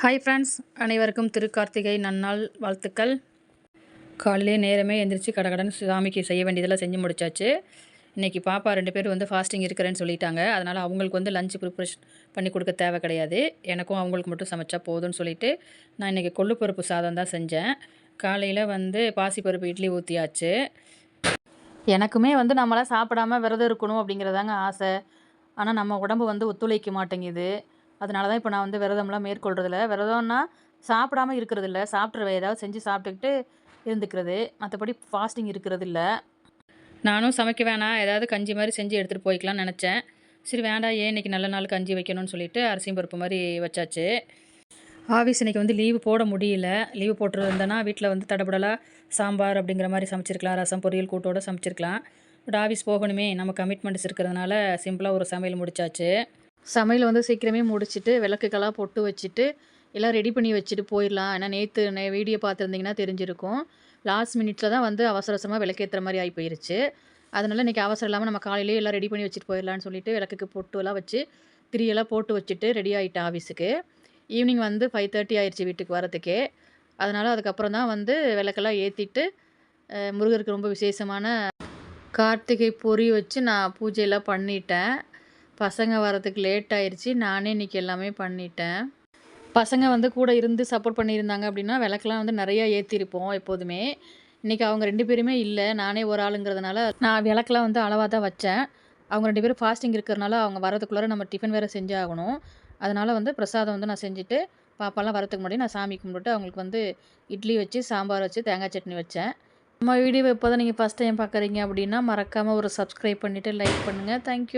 Hi friends அனைவருக்கும் திருக்கார்த்திகை நன்னாள் வாழ்த்துக்கள். காலையிலே நேரமே எந்திரிச்சு கடகடன் சாமிக்கு செய்ய வேண்டியதெல்லாம் செஞ்சு முடிச்சாச்சு. இன்றைக்கி பாப்பா ரெண்டு பேரும் வந்து ஃபாஸ்டிங் இருக்கிறேன்னு சொல்லிட்டாங்க. அதனால் அவங்களுக்கு வந்து லஞ்ச் ப்ரிப்ரேஷன் பண்ணி கொடுக்க தேவை கிடையாது. எனக்கும் அவங்களுக்கு மட்டும் சமைச்சா போதும்னு சொல்லிட்டு நான் இன்றைக்கி கொள்ளுப்பருப்பு சாதம் தான் செஞ்சேன். காலையில் வந்து பாசிப்பருப்பு இட்லி ஊற்றியாச்சு எனக்குமே வந்து நம்மளாம் சாப்பிடாம விரதம் இருக்கணும் அப்படிங்கிறதாங்க ஆசை. ஆனால் நம்ம உடம்பு வந்து ஒத்துழைக்க மாட்டேங்குது. அதனால தான் இப்போ நான் வந்து விரதம்லாம் மேற்கொள்றதில்ல. விரதம்னா சாப்பிடாம இருக்கிறதில்ல. சாப்பிட்ற ஏதாவது செஞ்சு சாப்பிட்டுக்கிட்டு இருந்துக்கிறது. மற்றபடி ஃபாஸ்டிங் இருக்கிறதில்ல. நானும் சமைக்க வேணாம். ஏதாவது கஞ்சி மாதிரி செஞ்சு எடுத்துகிட்டு போய்க்கலாம்னு நினச்சேன். சரி வேண்டாம். ஏன் இன்றைக்கி நல்ல நாள் கஞ்சி வைக்கணும்னு சொல்லிட்டு அரிசியும் பருப்பு மாதிரி வச்சாச்சு. ஆஃபீஸ் இன்றைக்கி வந்து லீவு போட முடியல. லீவு போட்டுருந்தேன்னா வீட்டில் வந்து தடபுடலாக சாம்பார் அப்படிங்கிற மாதிரி சமைச்சிருக்கலாம். ரசம் பொரியல் கூட்டோட சமைச்சிருக்கலாம். பட் ஆஃபீஸ் போகணுமே. நம்ம கமிட்மெண்ட்ஸ் இருக்கிறதுனால சிம்பிளாக ஒரு சமையல் முடிச்சாச்சு. சமையல் வந்து சீக்கிரமே முடிச்சுட்டு விளக்குக்கெல்லாம் பொட்டு வச்சுட்டு எல்லாம் ரெடி பண்ணி வச்சுட்டு போயிடலாம். ஏன்னா நேற்று நே வீடியோ பார்த்துருந்தீங்கன்னா தெரிஞ்சிருக்கும். லாஸ்ட் மினிட்ஸில் தான் வந்து அவசர அவசரமாக விளக்கேற்றுற மாதிரி ஆகி போயிருச்சு. அதனால் இன்றைக்கி அவசரம் இல்லாமல் நம்ம காலையிலேயே எல்லாம் ரெடி பண்ணி வச்சுட்டு போயிடலான்னு சொல்லிட்டு விளக்குக்கு பொட்டு எல்லாம் வச்சு திரியெல்லாம் போட்டு வச்சுட்டு ரெடி ஆகிட்டேன் ஆஃபீஸுக்கு ஈவினிங் வந்து ஃபைவ் தேர்ட்டி ஆயிடுச்சு வீட்டுக்கு வரதுக்கே அதனால் அதுக்கப்புறம் தான் வந்து விளக்கெல்லாம் ஏற்றிட்டு முருகருக்கு ரொம்ப விசேஷமான கார்த்திகை பொறி வச்சு நான் பூஜையெல்லாம் பண்ணிட்டேன். பசங்க வரதுக்கு லேட் ஆயிடுச்சு நானே இன்றைக்கி எல்லாமே பண்ணிட்டேன். பசங்க வந்து கூட இருந்து சப்போர்ட் பண்ணியிருந்தாங்க அப்படின்னா விளக்கெல்லாம் வந்து நிறையா ஏற்றிருப்போம் எப்போதுமே. இன்றைக்கி அவங்க ரெண்டு பேருமே இல்லை. நானே ஒரு ஆளுங்கிறதுனால நான் விளக்கெலாம் வந்து அளவாக தான் வச்சேன். அவங்க ரெண்டு பேரும் ஃபாஸ்டிங் இருக்கிறனால அவங்க வரதுக்குள்ளார நம்ம டிஃபன் வேறு செஞ்சாகணும் அதனால் வந்து பிரசாதம் வந்து நான் செஞ்சுட்டு பாப்பாலாம் வரதுக்கு முன்னாடி நான் சாமி கும்பிட்டு அவங்களுக்கு வந்து இட்லி வச்சு சாம்பார் வச்சு தேங்காய் சட்னி வச்சேன். நம்ம வீடியோ இப்போ தான் நீங்கள் ஃபஸ்ட் டைம் பார்க்குறீங்க அப்படின்னா மறக்காமல் ஒரு சப்ஸ்கிரைப் பண்ணிவிட்டு லைக் பண்ணுங்கள் தேங்க்யூ